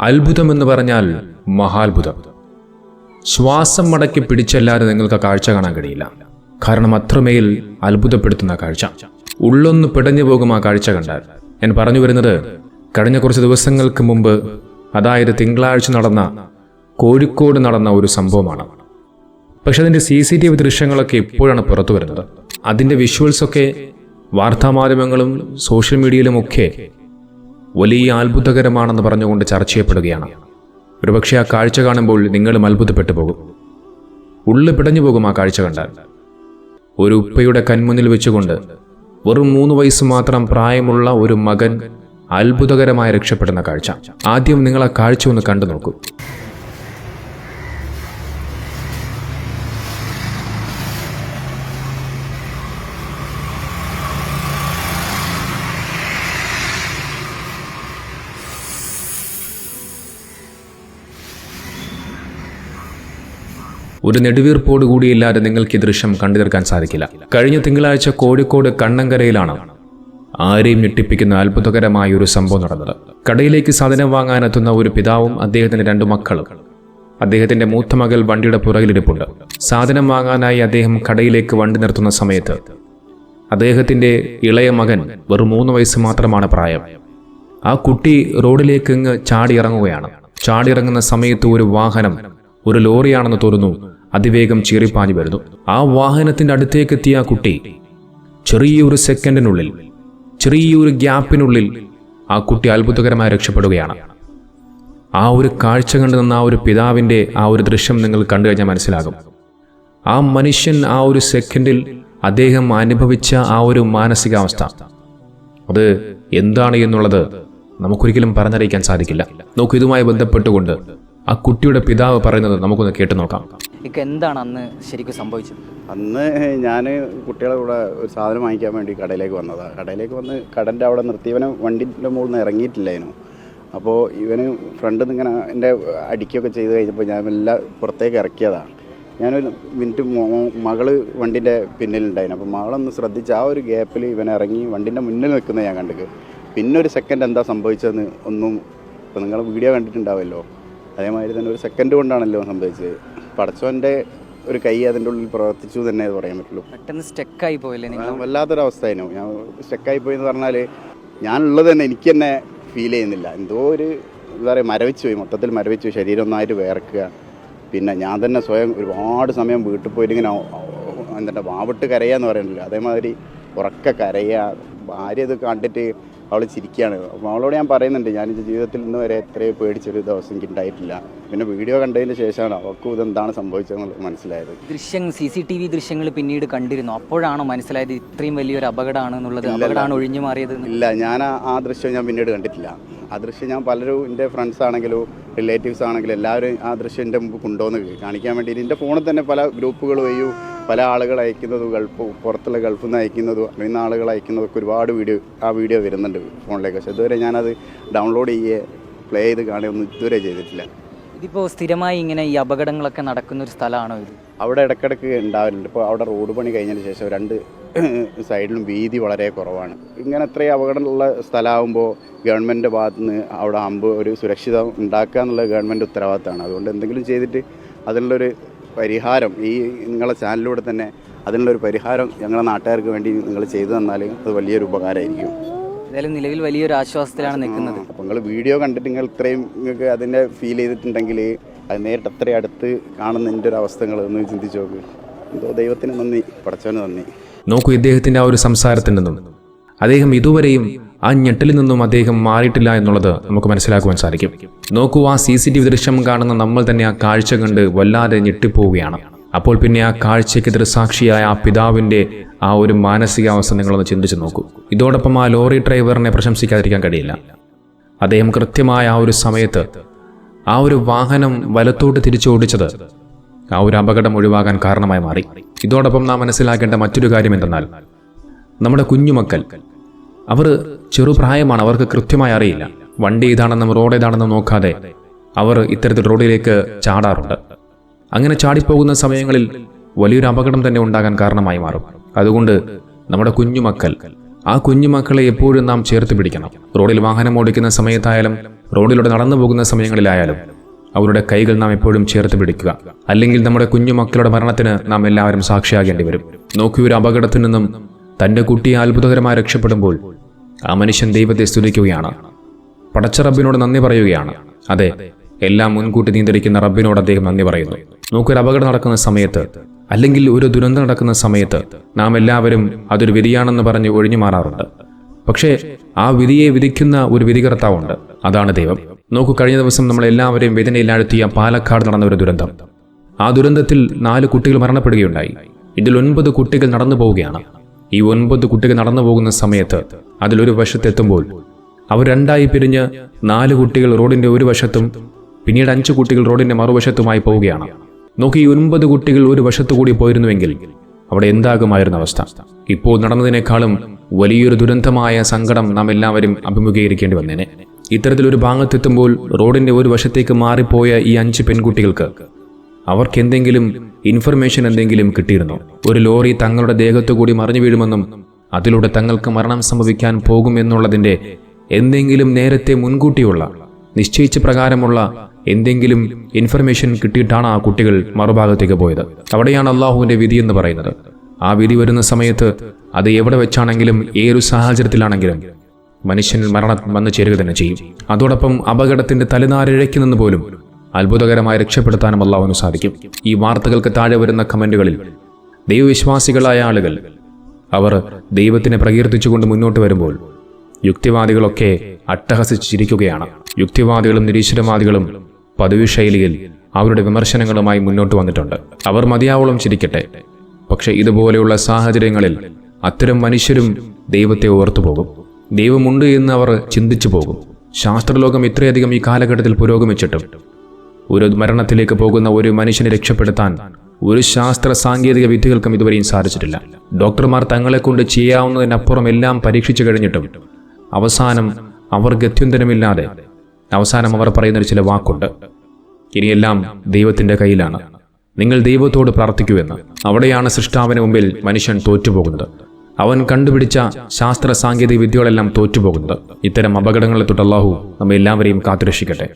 അത്ഭുതമെന്ന് പറഞ്ഞാൽ മഹാത്ഭുതം. ശ്വാസം മടക്കി പിടിച്ചല്ലാതെ നിങ്ങൾക്ക് കാഴ്ച കാണാൻ കഴിയില്ല. കാരണം അത്രമേൽ അത്ഭുതപ്പെടുത്തുന്ന കാഴ്ച. ഉള്ളൊന്ന് പിടഞ്ഞു പോകും ആ കാഴ്ച കണ്ടാൽ. ഞാൻ പറഞ്ഞു വരുന്നത് കഴിഞ്ഞ കുറച്ച് ദിവസങ്ങൾക്ക് മുമ്പ് അതായത് തിങ്കളാഴ്ച നടന്ന കോഴിക്കോട് നടന്ന ഒരു സംഭവമാണ്. പക്ഷെ അതിന്റെ സി സി ടി വി ദൃശ്യങ്ങളൊക്കെ ഇപ്പോഴാണ് പുറത്തു വരുന്നത്. അതിന്റെ വിഷ്വൽസൊക്കെ വാർത്താമാധ്യമങ്ങളും സോഷ്യൽ മീഡിയയിലുമൊക്കെ വലിയ അത്ഭുതകരമാണെന്ന് പറഞ്ഞുകൊണ്ട് ചർച്ച ചെയ്യപ്പെടുകയാണ്. ഒരുപക്ഷെ ആ കാഴ്ച കാണുമ്പോൾ നിങ്ങളും അത്ഭുതപ്പെട്ടു പോകും. ഉള്ളു പിടഞ്ഞു പോകും ആ കാഴ്ച കണ്ടാൽ. ഒരു ഉപ്പയുടെ കൺമുന്നിൽ വെച്ചുകൊണ്ട് വെറും മൂന്ന് വയസ്സ് മാത്രം പ്രായമുള്ള ഒരു മകൻ അത്ഭുതകരമായി രക്ഷപ്പെടുന്ന കാഴ്ച. ആദ്യം നിങ്ങൾ ആ കാഴ്ച ഒന്ന് കണ്ടു നോക്കൂ. ഒരു നെടുവീർപ്പോട് കൂടിയില്ലാതെ നിങ്ങൾക്ക് ഈ ദൃശ്യം കണ്ടു തീർക്കാൻ സാധിക്കില്ല. കഴിഞ്ഞ തിങ്കളാഴ്ച കോഴിക്കോട് കണ്ണങ്കരയിലാണ് ആരെയും ഞെട്ടിപ്പിക്കുന്ന അത്ഭുതകരമായ ഒരു സംഭവം നടന്നത്. കടയിലേക്ക് സാധനം വാങ്ങാനെത്തുന്ന ഒരു പിതാവും അദ്ദേഹത്തിന്റെ രണ്ടു മക്കളും. അദ്ദേഹത്തിന്റെ മൂത്ത മകൾ വണ്ടിയുടെ പുറകിലിരിപ്പുണ്ട്. സാധനം വാങ്ങാനായി അദ്ദേഹം കടയിലേക്ക് വണ്ടി നിർത്തുന്ന സമയത്ത് അദ്ദേഹത്തിന്റെ ഇളയ മകൻ വെറും മൂന്ന് വയസ്സ് മാത്രമാണ് പ്രായം. ആ കുട്ടി റോഡിലേക്ക് ഇങ്ങ് ചാടിയിറങ്ങുകയാണ്. ചാടിയിറങ്ങുന്ന സമയത്ത് ഒരു വാഹനം ഒരു ലോറിയാണെന്ന് തോന്നുന്നു. അതിവേഗം ചീറിപ്പാഞ്ഞു വരുന്നു. ആ വാഹനത്തിന്റെ അടുത്തേക്ക് എത്തിയ ആ കുട്ടി ചെറിയൊരു സെക്കൻഡിനുള്ളിൽ ചെറിയൊരു ഗ്യാപ്പിനുള്ളിൽ ആ കുട്ടി അത്ഭുതകരമായി രക്ഷപ്പെടുകയാണ്. ആ ഒരു കാഴ്ച കണ്ടു നിന്ന ആ ഒരു പിതാവിന്റെ ആ ഒരു ദൃശ്യം നിങ്ങൾ കണ്ടു കഴിഞ്ഞാൽ മനസ്സിലാകും. ആ മനുഷ്യൻ ആ ഒരു സെക്കൻഡിൽ അദ്ദേഹം അനുഭവിച്ച ആ ഒരു മാനസികാവസ്ഥ. അത് എന്താണ് എന്നുള്ളത് നമുക്കൊരിക്കലും പറഞ്ഞറിയിക്കാൻ സാധിക്കില്ല. നോക്കൂ ഇതുമായി ബന്ധപ്പെട്ടുകൊണ്ട് ആ കുട്ടിയുടെ പിതാവ് പറയുന്നത് നമുക്കൊന്ന് കേട്ടു നോക്കാം. ഇക്ക എന്താണ് അന്ന് ശരിക്കും സംഭവിച്ചത്? അന്ന് ഞാൻ കുട്ടികളെ കൂടെ ഒരു സാധനം വാങ്ങിക്കാൻ വേണ്ടി കടയിലേക്ക് വന്നതാണ് കടയിലേക്ക് വന്ന് കടന്റെ അവിടെ നിർത്തി. ഇവനെ വണ്ടിന്റെ മുകളിൽ നിന്ന് ഇറങ്ങിയിട്ടില്ലായിരുന്നു അപ്പോൾ ഇവന് ഫ്രണ്ട് നിന്ന് ഇങ്ങനെ എന്റെ അടിക്കുകയൊക്കെ ചെയ്ത് കഴിഞ്ഞപ്പോൾ ഞാൻ എല്ലാം പുറത്തേക്ക് ഇറക്കിയതാണ് ഞാനൊരു മിനിറ്റ് മോ- മകൾ വണ്ടിന്റെ പിന്നിലുണ്ടായിരുന്നു അപ്പോൾ മകളൊന്ന് ശ്രദ്ധിച്ച് ആ ഒരു ഗ്യാപ്പിൽ ഇവൻ ഇറങ്ങി വണ്ടിന്റെ മുന്നിൽ നിൽക്കുന്നത് ഞാൻ കണ്ടിട്ട് പിന്നെ ഒരു സെക്കൻഡ് എന്താ സംഭവിച്ചതെന്ന് ഒന്നും ഇപ്പോൾ നിങ്ങൾ വീഡിയോ കണ്ടിട്ടുണ്ടാവുമല്ലോ അതേമാതിരി തന്നെ ഒരു സെക്കൻഡ് കൊണ്ടാണല്ലോ സംഭവിച്ചത്. പടച്ചോന്റെ ഒരു കൈ അതിന്റെ ഉള്ളിൽ പ്രവർത്തിച്ചു തന്നെ പറയാൻ പറ്റുള്ളൂ. പെട്ടെന്ന് സ്റ്റെക്കായി പോയല്ലേ നിങ്ങൾ? വല്ലാത്തൊരു വല്ലാത്തൊരവസ്ഥയായിരുന്നു ഞാൻ സ്റ്റെക്കായി പോയി എന്ന് പറഞ്ഞാൽ ഞാനുള്ളത് തന്നെ എനിക്ക് തന്നെ ഫീൽ ചെയ്യുന്നില്ല. എന്തോ ഒരു എന്താ പറയുക മരവിച്ച് പോയി. മൊത്തത്തിൽ മരവിച്ചു പോയി. ശരീരം ഒന്നായിട്ട് വേർക്കുക പിന്നെ ഞാൻ തന്നെ സ്വയം ഒരുപാട് സമയം വീട്ടിൽ പോയിട്ട് ഇങ്ങനെ എന്താ വാവിട്ട് കരയാന്ന് പറയുന്നില്ല അതേമാതിരി ഉറക്ക കരയുക. ഭാര്യ ഇത് കണ്ടിട്ട് അവൾ ചിരിക്കുകയാണ്. അപ്പോൾ അവളോട് ഞാൻ പറയുന്നുണ്ട് ഞാൻ ജീവിതത്തിൽ ഇന്ന് വരെ എത്രയോ പേടിച്ചൊരു ദിവസം എനിക്ക് ഉണ്ടായിട്ടില്ല. പിന്നെ വീഡിയോ കണ്ടതിന് ശേഷമാണ് അവൾക്കും ഇതെന്താണ് സംഭവിച്ചതെന്നുള്ളത് മനസ്സിലായത്. ദൃശ്യങ്ങൾ സി സി ടി വി ദൃശ്യങ്ങൾ പിന്നീട് കണ്ടിരുന്നു. അപ്പോഴാണോ മനസ്സിലായത് ഇത്രയും വലിയൊരു അപകടമാണ് എന്നുള്ളത്. അപകടമാണ് ഒഴിഞ്ഞു മാറിയത് ഇല്ല ഞാൻ ആ ദൃശ്യം ഞാൻ പിന്നീട് കണ്ടിട്ടില്ല. ആ ദൃശ്യം ഞാൻ പലരും എന്റെ ഫ്രണ്ട്സ് ആണെങ്കിലും റിലേറ്റീവ്സ് ആണെങ്കിലും എല്ലാവരും ആ ദൃശ്യം എന്റെ മുമ്പ് കൊണ്ടുവന്ന് കാണിക്കാൻ വേണ്ടി എന്റെ ഫോണിൽ തന്നെ പല ഗ്രൂപ്പുകൾ വഴിയും പല ആളുകൾ അയക്കുന്നതും ഗൾഫ് പുറത്തുള്ള ഗൾഫിൽ നിന്ന് അയക്കുന്നതും അറിയുന്ന ആളുകൾ അയക്കുന്നതൊക്കെ ഒരുപാട് വീഡിയോ ആ വീഡിയോ വരുന്നുണ്ട് ഫോണിലേക്ക് പക്ഷേ ഇതുവരെ ഞാനത് ഡൗൺലോഡ് ചെയ്യേ പ്ലേ ചെയ്ത് കാണുകയൊന്നും ഇതുവരെ ചെയ്തിട്ടില്ല. ഇതിപ്പോൾ സ്ഥിരമായി ഇങ്ങനെ ഈ അപകടങ്ങളൊക്കെ നടക്കുന്ന ഒരു സ്ഥലമാണോ ഇത്? അവിടെ ഇടയ്ക്കിടയ്ക്ക് ഉണ്ടാവലുണ്ട്. ഇപ്പോൾ അവിടെ റോഡ് പണി കഴിഞ്ഞതിന് ശേഷം രണ്ട് സൈഡിലും വീതി വളരെ കുറവാണ്. ഇങ്ങനെ അത്രയും അപകടമുള്ള സ്ഥലമാകുമ്പോൾ ഗവൺമെന്റിന്റെ ഭാഗത്ത് നിന്ന് അവിടെ അമ്പ് ഒരു സുരക്ഷിതം ഉണ്ടാക്കുക എന്നുള്ള ഗവൺമെന്റ് ഉത്തരവാദിത്തമാണ്. അതുകൊണ്ട് എന്തെങ്കിലും ചെയ്തിട്ട് അതിനുള്ളൊരു പരിഹാരം ഈ നിങ്ങളെ ചാനലിലൂടെ തന്നെ അതിനുള്ളൊരു പരിഹാരം ഞങ്ങളെ നാട്ടുകാർക്ക് വേണ്ടി നിങ്ങൾ ചെയ്തു തന്നാൽ അത് വലിയൊരു ഉപകാരമായിരിക്കും. എന്തായാലും നിലവിൽ വലിയൊരു ആശ്വാസത്തിലാണ് നിൽക്കുന്നത്. അപ്പോൾ നിങ്ങൾ വീഡിയോ കണ്ടിട്ട് നിങ്ങൾ ഇത്രയും നിങ്ങൾക്ക് അതിന്റെ ഫീൽ ചെയ്തിട്ടുണ്ടെങ്കിൽ അത് നേരിട്ട് അത്രയും അടുത്ത് കാണുന്ന എന്റെ ഒരു അവസ്ഥകൾ ഒന്ന് ചിന്തിച്ച് നോക്ക്. എന്തോ ദൈവത്തിന് നന്ദി പടച്ചവന് നന്ദി. നോക്കൂ ഇദ്ദേഹത്തിന്റെ ആ ഒരു സംസാരത്തിൽ നിന്നും. അദ്ദേഹം ഇതുവരെയും ആ ഞെട്ടിൽ നിന്നും അദ്ദേഹം മാറിയിട്ടില്ല എന്നുള്ളത് നമുക്ക് മനസ്സിലാക്കുവാൻ സാധിക്കും. നോക്കൂ ആ സി സി ടി വി ദൃശ്യം കാണുന്ന നമ്മൾ തന്നെ ആ കാഴ്ച കണ്ട് വല്ലാതെ ഞെട്ടിപ്പോവുകയാണ്. അപ്പോൾ പിന്നെ ആ കാഴ്ചയ്ക്ക് ദൃസാക്ഷിയായ ആ പിതാവിന്റെ ആ ഒരു മാനസികാവസ്ഥ നിങ്ങളൊന്ന് ചിന്തിച്ചു നോക്കൂ. ഇതോടൊപ്പം ആ ലോറി ഡ്രൈവറിനെ പ്രശംസിക്കാതിരിക്കാൻ കഴിയില്ല. അദ്ദേഹം കൃത്യമായ ആ ഒരു സമയത്ത് ആ ഒരു വാഹനം വലത്തോട്ട് തിരിച്ചോടിച്ചത് ആ ഒരു അപകടം ഒഴിവാകാൻ കാരണമായി മാറി. ഇതോടൊപ്പം നാം മനസ്സിലാക്കേണ്ട മറ്റൊരു കാര്യം എന്തെന്നാൽ നമ്മുടെ കുഞ്ഞുമക്കൾ അവർ ചെറുപ്രായമാണ് അവർക്ക് കൃത്യമായി അറിയില്ല. വണ്ടി ഏതാണെന്നും റോഡ് ഏതാണെന്നും നോക്കാതെ അവർ ഇത്തരത്തിൽ റോഡിലേക്ക് ചാടാറുണ്ട്. അങ്ങനെ ചാടിപ്പോകുന്ന സമയങ്ങളിൽ വലിയൊരു അപകടം തന്നെ ഉണ്ടാകാൻ കാരണമായി മാറും. അതുകൊണ്ട് നമ്മുടെ കുഞ്ഞുമക്കൾ ആ കുഞ്ഞുമക്കളെ എപ്പോഴും നാം ചേർത്ത് പിടിക്കണം. റോഡിൽ വാഹനം ഓടിക്കുന്ന സമയത്തായാലും റോഡിലൂടെ നടന്നു പോകുന്ന സമയങ്ങളിലായാലും അവരുടെ കൈകൾ നാം എപ്പോഴും ചേർത്ത് പിടിക്കുക. അല്ലെങ്കിൽ നമ്മുടെ കുഞ്ഞുമക്കളുടെ മരണത്തിന് നാം എല്ലാവരും സാക്ഷിയാകേണ്ടി വരും. നോക്കി ഒരു അപകടത്തിൽ നിന്നും തന്റെ കുട്ടിയെ അത്ഭുതകരമായി രക്ഷപ്പെടുമ്പോൾ ആ മനുഷ്യൻ ദൈവത്തെ സ്തുതിക്കുകയാണ്. പടച്ച റബ്ബിനോട് നന്ദി പറയുകയാണ്. അതെ എല്ലാം മുൻകൂട്ടി നിയന്ത്രിക്കുന്ന റബ്ബിനോട് അദ്ദേഹം നന്ദി പറയുന്നു. നോക്കൊരു അപകടം നടക്കുന്ന സമയത്ത് അല്ലെങ്കിൽ ഒരു ദുരന്തം നടക്കുന്ന സമയത്ത് നാം എല്ലാവരും അതൊരു വിധിയാണെന്ന് പറഞ്ഞ് ഒഴിഞ്ഞു മാറാറുണ്ട്. പക്ഷേ ആ വിധിയെ വിധിക്കുന്ന ഒരു വിധികർത്താവുണ്ട്. അതാണ് ദൈവം. നോക്കൂ കഴിഞ്ഞ ദിവസം നമ്മളെല്ലാവരെയും വേദനയിലാഴ്ത്തിയ പാലക്കാട് നടന്ന ഒരു ദുരന്തം. ആ ദുരന്തത്തിൽ നാല് കുട്ടികൾ മരണപ്പെടുകയുണ്ടായി. ഇതിൽ ഒൻപത് കുട്ടികൾ നടന്നു പോവുകയാണ്. ഈ ഒൻപത് കുട്ടികൾ നടന്നു പോകുന്ന സമയത്ത് അതിലൊരു വശത്തെത്തുമ്പോൾ അവർ രണ്ടായി പിരിഞ്ഞ് നാല് കുട്ടികൾ റോഡിന്റെ ഒരു വശത്തും പിന്നീട് അഞ്ച് കുട്ടികൾ റോഡിന്റെ മറുവശത്തുമായി പോവുകയാണ്. നോക്കി ഈ ഒൻപത് കുട്ടികൾ ഒരു വശത്തു കൂടി പോയിരുന്നുവെങ്കിൽ അവിടെ എന്താകുമായിരുന്ന അവസ്ഥ? ഇപ്പോൾ നടന്നതിനേക്കാളും വലിയൊരു ദുരന്തമായ സങ്കടം നാം എല്ലാവരും അഭിമുഖീകരിക്കേണ്ടി വന്നേനെ. ഇത്തരത്തിലൊരു ഭാഗത്തെത്തുമ്പോൾ റോഡിന്റെ ഒരു വശത്തേക്ക് മാറിപ്പോയ ഈ അഞ്ച് പെൺകുട്ടികൾക്ക് അവർക്ക് എന്തെങ്കിലും ഇൻഫർമേഷൻ എന്തെങ്കിലും കിട്ടിയിരുന്നു? ഒരു ലോറി തങ്ങളുടെ ദേഹത്തു കൂടി മറിഞ്ഞു വീഴുമെന്നും അതിലൂടെ തങ്ങൾക്ക് മരണം സംഭവിക്കാൻ പോകുമെന്നുള്ളതിന്റെ എന്തെങ്കിലും നേരത്തെ മുൻകൂട്ടിയുള്ള നിശ്ചയിച്ച പ്രകാരമുള്ള എന്തെങ്കിലും ഇൻഫർമേഷൻ കിട്ടിയിട്ടാണ് ആ കുട്ടികൾ മറുഭാഗത്തേക്ക് പോയത്. അവിടെയാണ് അള്ളാഹുവിന്റെ വിധി എന്ന് പറയുന്നത്. ആ വിധി വരുന്ന സമയത്ത് അത് എവിടെ വെച്ചാണെങ്കിലും ഏതൊരു സാഹചര്യത്തിലാണെങ്കിലും മനുഷ്യൻ മരണം വന്നു ചേരുക തന്നെ ചെയ്യും. അതോടൊപ്പം അപകടത്തിന്റെ തലനാരിഴയ്ക്ക് നിന്ന് പോലും അത്ഭുതകരമായി രക്ഷപ്പെടുത്താനും അള്ളാഹുവിന് സാധിക്കും. ഈ വാർത്തകൾക്ക് താഴെ വരുന്ന കമന്റുകളിൽ ദൈവവിശ്വാസികളായ ആളുകൾ അവർ ദൈവത്തിനെ പ്രകീർത്തിച്ചുകൊണ്ട് മുന്നോട്ട് വരുമ്പോൾ യുക്തിവാദികളൊക്കെ അട്ടഹസിച്ചിരിക്കുകയാണ്. യുക്തിവാദികളും നിരീശ്വരവാദികളും പതിവ് ശൈലിയിൽ അവരുടെ വിമർശനങ്ങളുമായി മുന്നോട്ട് വന്നിട്ടുണ്ട്. അവർ മതിയാവോളം ചിരിക്കട്ടെ. പക്ഷെ ഇതുപോലെയുള്ള സാഹചര്യങ്ങളിൽ അത്തരം മനുഷ്യരും ദൈവത്തെ ഓർത്തു പോകും ദൈവമുണ്ട് എന്ന് അവർ ചിന്തിച്ചു പോകും. ശാസ്ത്രലോകം ഇത്രയധികം ഈ കാലഘട്ടത്തിൽ പുരോഗമിച്ചിട്ടും ഒരു മരണത്തിലേക്ക് പോകുന്ന ഒരു മനുഷ്യനെ രക്ഷപ്പെടുത്താൻ ഒരു ശാസ്ത്ര സാങ്കേതിക വിദ്യകൾക്കും ഇതുവരെയും സാധിച്ചിട്ടില്ല. ഡോക്ടർമാർ തങ്ങളെക്കൊണ്ട് ചെയ്യാവുന്നതിനപ്പുറം എല്ലാം പരീക്ഷിച്ചു കഴിഞ്ഞിട്ടും അവസാനം അവർ ഗത്യന്തരമില്ലാതെ അവസാനം അവർ പറയുന്നൊരു ചില വാക്കുണ്ട്. ഇനിയെല്ലാം ദൈവത്തിന്റെ കയ്യിലാണ്. നിങ്ങൾ ദൈവത്തോട് പ്രാർത്ഥിക്കുമെന്ന് അവിടെയാണ് സൃഷ്ടാവിന് മുമ്പിൽ മനുഷ്യൻ തോറ്റുപോകുന്നത്. അവൻ കണ്ടുപിടിച്ച ശാസ്ത്ര സാങ്കേതിക വിദ്യകളെല്ലാം തോറ്റുപോകുന്നത്. ഇത്തരം അപകടങ്ങളെ തൊട്ട് അള്ളാഹു നമ്മെ എല്ലാവരെയും കാത്തുരക്ഷിക്കട്ടെ.